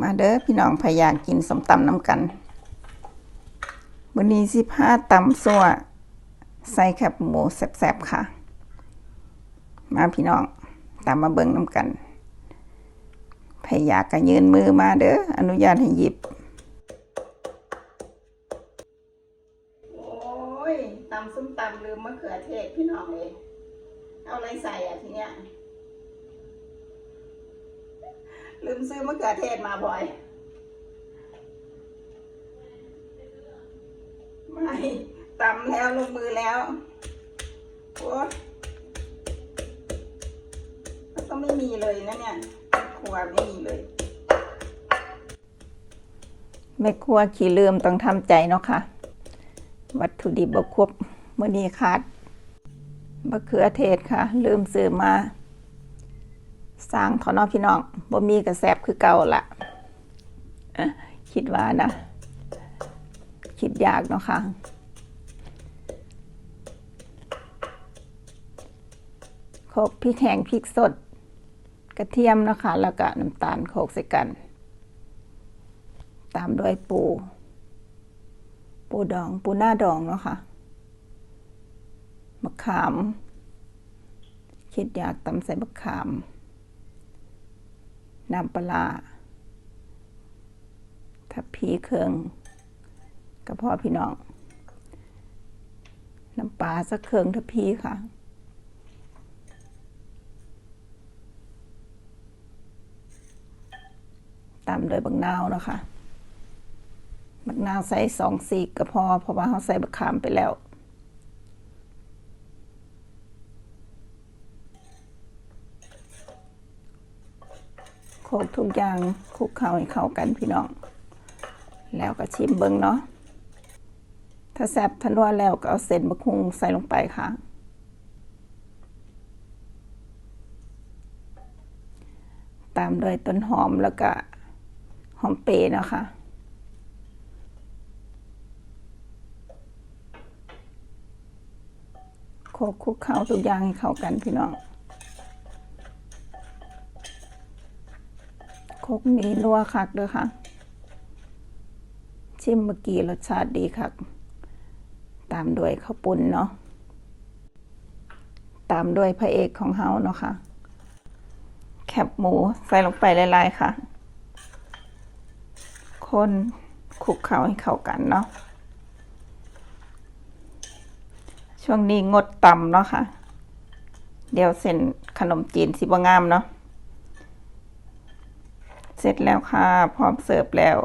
มาเด้อพี่น้องพยากกินสมตำน้ำกันวันนี้สิผ้าตำซัวใส่แคบหมูแซ่บๆค่ะ มาพี่น้องตามมาเบิ่งน้ำกันพยากก็ยืนมือมาเด้ออนุญาตให้หยิบ โอ้ยตำส้มตำลืมมะเขือเทศพี่น้องเลยเอาอะไรใส่อะทีเนี้ย ลืมซื้อมะเขือเทศมาบ่อย ไม่ตำแล้วลงมือแล้วโอ้ก็ไม่มีเลยนะเนี่ยครัวไม่มีเลยแม่ครัวขี้ลืมต้องทำใจเนาะค่ะ วัตถุดิบบครบเมื่อนี้ขาดมะเขือเทศค่ะ ลืมซื้อมา สร้างทอนอพี่น้องบ่มีกระแสบคือเก่าละคิดว่านะ คิดยากเนาะค่ะโขลกพริกแห้งพริกสด กระเทียมเนาะคะ แล้วก็น้ำตาลโขลกใส่กัน ตามด้วยปู ปูดอง ปูหน้าดองเนาะค่ะมะขาม คิดอยากตำใส่มะขาม น้ำปลาทับพีเครืองกระเพาะพี่น้อง น้ำปลาสักเครืองทับพีค่ะตามโดยบักนาวนะคะบักนาวใส่สองสีกก็พอเพราะว่าเขาใส่บักขามไปแล้ว โขล กทุกอย่างคลุกเข้าให้เข้ากันพี่น้อง แล้วก็ชิมเบิ้งเนาะถ้าแซ่บทันว่าแล้วก็เอาเส้นบะคุงใส่ลงไปค่ะ ตามด้วยต้นหอมแล้วก็หอมเปรย์นะคะโขกคลุกเข้าทุกอย่างให้เข้ากันพี่น้อง คกนี้นัวคักเด้อค่ะ ชิมเมื่อกี้รสชาติดีคัก ตามด้วยข้าวปุ้นเนาะ ตามด้วยพระเอกของเฮาเนาะค่ะ แคบหมูใส่ลงไปหลายๆค่ะ คนคลุกเข้าให้เข้ากันเนาะ ช่วงนี้งดตำเนาะค่ะ เดี๋ยวเส้นขนมจีนสิบงามเนาะ เสร็จแล้วค่ะ พร้อมเสิร์ฟแล้ว